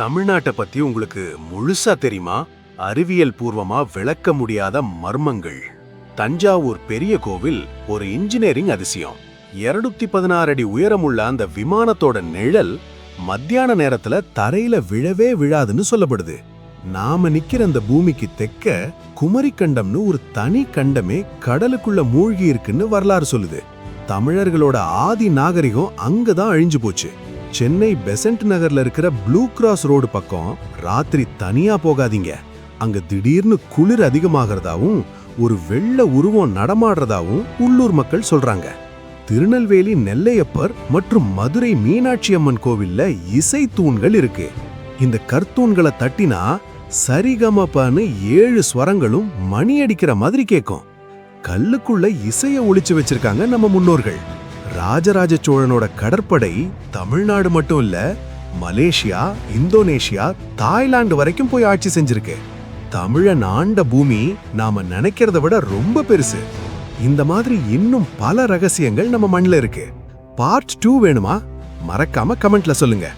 தமிழ்நாட்டை பத்தி உங்களுக்கு முழுசா தெரியுமா? அறிவியல் பூர்வமா விளக்க முடியாத மர்மங்கள். தஞ்சாவூர் பெரிய கோவில் ஒரு இன்ஜினியரிங் அதிசயம். 216 பதினாறு அடி உயரமுள்ள அந்த விமானத்தோட நிழல் மத்தியான நேரத்துல தரையில விழவே விழாதுன்னு சொல்லப்படுது. நாம நிக்கிற அந்த பூமிக்கு தெக்க குமரி கண்டம்னு ஒரு தனி கண்டமே கடலுக்குள்ள மூழ்கி இருக்குன்னு வரலாறு சொல்லுது. தமிழர்களோட ஆதி நாகரிகம் அங்கதான் அழிஞ்சு போச்சு. சென்னை பெசன்ட் நகர்ல இருக்கிற ப்ளூ கிராஸ் ரோடு பக்கம் ராத்திரி தனியா போகாதீங்க. அங்க திடீர்னு குளிர் அதிகமாகறதாவும் ஒரு வெள்ள உருவம் நடமாடுறதாவும் உள்ளூர் மக்கள் சொல்றாங்க. திருநெல்வேலி நெல்லையப்பர் மற்றும் மதுரை மீனாட்சி அம்மன் கோவில்ல இசை தூண்கள் இருக்கு. இந்த கற்தூண்களை தட்டினா சரிகமபன்னு ஏழு ஸ்வரங்களும் மணி அடிக்கிற மாதிரி கேட்கும் கல்லுக்குள்ள இசைய ஒளிச்சு வச்சிருக்காங்க நம்ம முன்னோர்கள். ராஜராஜ சோழனோட கடற்படை தமிழ்நாடு மட்டும் இல்ல மலேசியா இந்தோனேஷியா தாய்லாந்து வரைக்கும் போய் ஆட்சி செஞ்சிருக்கு. தமிழன் ஆண்ட பூமி நாம நினைக்கிறத விட ரொம்ப பெருசு. இந்த மாதிரி இன்னும் பல ரகசியங்கள் நம்ம மண்ணில் இருக்கு. பார்ட் டூ வேணுமா? மறக்காம கமெண்ட்ல சொல்லுங்க.